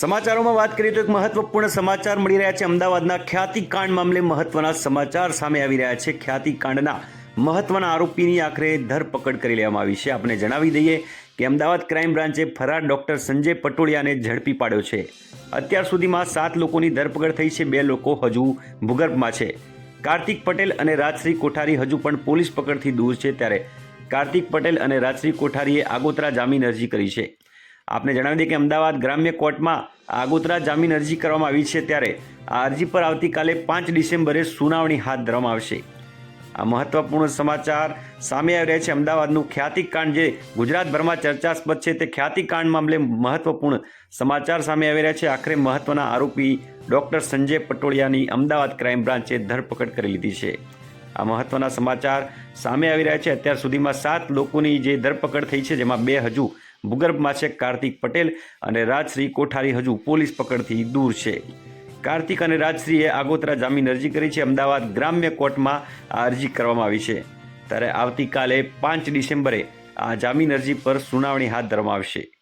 સમાચારોમાં વાત કરીએ તો એક મહત્વપૂર્ણ સમાચાર મળી રહ્યા છે. અમદાવાદના ખ્યાતિકાંડ મામલે મહત્વના સમાચાર સામે આવી રહ્યા છે. ખ્યાતિકાંડના મહત્વના આરોપીની આખરે ધરપકડ કરી લેવામાં આવી છે. આપણે જણાવી દઈએ કે અમદાવાદ ક્રાઇમ બ્રાન્ચે ફરાર ડોક્ટર સંજય પટોળિયાને ઝડપી પાડ્યો છે. અત્યાર સુધીમાં સાત લોકોની ધરપકડ થઈ છે. બે લોકો હજુ ભૂગર્ભમાં છે. કાર્તિક પટેલ અને રાજશ્રી કોઠારી હજુ પણ પોલીસ પકડથી દૂર છે. ત્યારે કાર્તિક પટેલ અને રાજશ્રી કોઠારીએ આગોતરા જામીન અરજી કરી છે. આપને જણાવી દઈએ કે અમદાવાદ ગ્રામ્ય કોર્ટમાં આગોતરા જામીન અરજી કરવામાં આવી છે ત્યારે આ અરજી પર આવતીકાલે પાંચ ડિસેમ્બરે સુનાવણી હાથ ધરવામાં આવશે. આ મહત્વપૂર્ણ સમાચાર સામે આવી રહ્યા છે અમદાવાદનું ખ્યાતિકાંડ જે ગુજરાતભરમાં ચર્ચાસ્પદ છે તે ખ્યાતિકાંડ મામલે મહત્વપૂર્ણ સમાચાર સામે આવી રહ્યા છે. આખરે મહત્વના આરોપી ડૉક્ટર સંજય પટોળિયાની અમદાવાદ ક્રાઇમ બ્રાન્ચે ધરપકડ કરી લીધી છે. આ મહત્વના સમાચાર સામે આવી રહ્યા છે. અત્યાર સુધીમાં સાત લોકોની જે ધરપકડ થઈ છે, જેમાં બે હજુ ભૂગર્ભમાં છે કાર્તિક પટેલ અને રાજશ્રી કોઠારી હજુ પોલીસ પકડથી દૂર છે. કાર્તિક અને રાજશ્રીએ આગોતરા જામીન અરજી કરી છે. અમદાવાદ ગ્રામ્ય કોર્ટમાં આ અરજી કરવામાં આવી છે. ત્યારે આવતીકાલે પાંચ ડિસેમ્બરે આ જામીન અરજી પર સુનાવણી હાથ ધરવામાં આવશે.